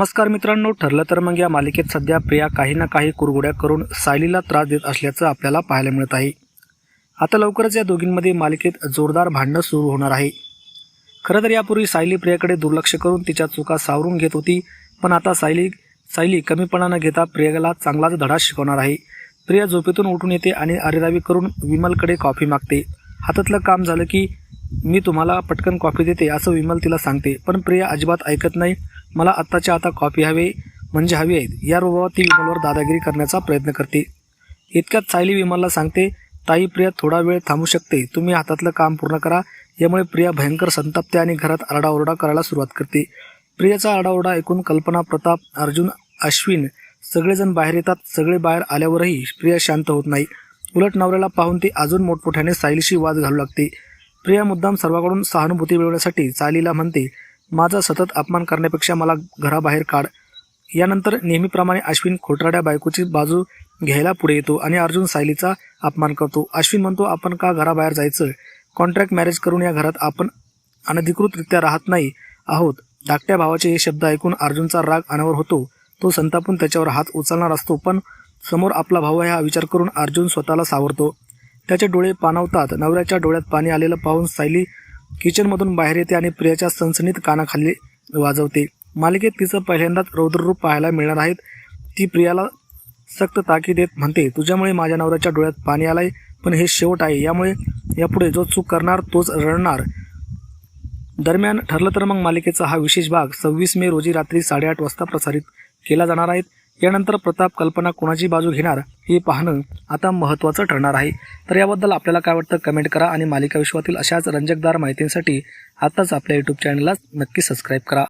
नमस्कार मित्रांनो ठरलं तर मग या मालिकेत सध्या प्रिया काही ना काही कुरगुड्या करून सायलीला त्रास देत असल्याचं आपल्याला पाहायला मिळत आहे. आता लवकरच या दोघींमध्ये मालिकेत जोरदार भांडणं सुरू होणार आहे. खरं तर यापूर्वी सायली प्रियाकडे दुर्लक्ष करून तिच्या चुका सावरून घेत होती पण आता सायली सायली कमीपणा न घेता प्रियाला चांगलाच धडा शिकवणार आहे. प्रिया झोपेतून उठून येते आणि अरेरावी करून विमलकडे कॉफी मागते. हातातलं काम झालं की मी तुम्हाला पटकन कॉफी देते असं विमल तिला सांगते पण प्रिया अजिबात ऐकत नाही. मला आत्ताच्या आता कॉपी हवे म्हणजे हवी आहेत. या रोगावर ती विमलवर दादागिरी करण्याचा प्रयत्न करते. इतक्यात सायली विमलला सांगते ताई प्रिया थोडा वेळ थांबू शकते. तुम्ही हातातलं काम पूर्ण करा. यामुळे प्रिया भयंकर संतप्ते आणि घरात आरडाओरडा करायला सुरुवात करते. प्रियाचा आरडाओरडा ऐकून कल्पना प्रताप अर्जुन अश्विन सगळेजण बाहेर येतात. सगळे बाहेर आल्यावरही प्रिया शांत होत नाही. उलट नवऱ्याला पाहून ती अजून मोठमोठ्याने सायलीशी वाद घालू लागते. प्रिया मुद्दाम सर्वांकडून सहानुभूती मिळवण्यासाठी सायलीला म्हणते माझा सतत अपमान करण्यापेक्षा मला घराबाहेर काढ. यानंतर नेहमीप्रमाणे अश्विन खोटराड्या बायकोची बाजू घ्यायला पुढे येतो आणि अर्जुन सायलीचा अपमान करतो. अश्विन म्हणतो आपण का घराबाहेर जायचं? कॉन्ट्रॅक्ट मॅरेज करून या घरात आपण अनधिकृतरित्या राहत नाही आहोत. धाकट्या भावाचे हे शब्द ऐकून अर्जुनचा राग अनावर होतो. तो संतापून त्याच्यावर हात उचलणार असतो पण समोर आपला भाऊ आहे हा विचार करून अर्जुन स्वतःला सावरतो. त्याचे डोळे पाणावतात नवऱ्याच्या डोळ्यात पाणी आलेलं पाहून सायली किचनमधून बाहेर येते आणि प्रियाच्या सनसनीत कानाखाली वाजवते. मालिकेत तिचं पहिल्यांदाच रौद्ररूप पाहायला मिळणार आहेत ती प्रियाला सक्त ताकी देत म्हणते तुझ्यामुळे माझ्या नवऱ्याच्या डोळ्यात पाणी आलंय पण हे शेवट आहे. यामुळे यापुढे जो चूक करणार तोच रडणार. दरम्यान ठरलं तर मग मालिकेचा हा विशेष भाग सव्वीस मे रोजी रात्री साडेआठ वाजता प्रसारित केला जाणार आहे. यानंतर प्रताप कल्पना कोणाची बाजू घेणार हे पाहणं आता महत्त्वाचं ठरणार आहे. तर याबद्दल आपल्याला काय वाटतं कमेंट करा आणि मालिका विश्वातील अशाच रंजकदार माहितींसाठी आत्ताच आपल्या यूट्यूब चॅनलला नक्की सबस्क्राईब करा.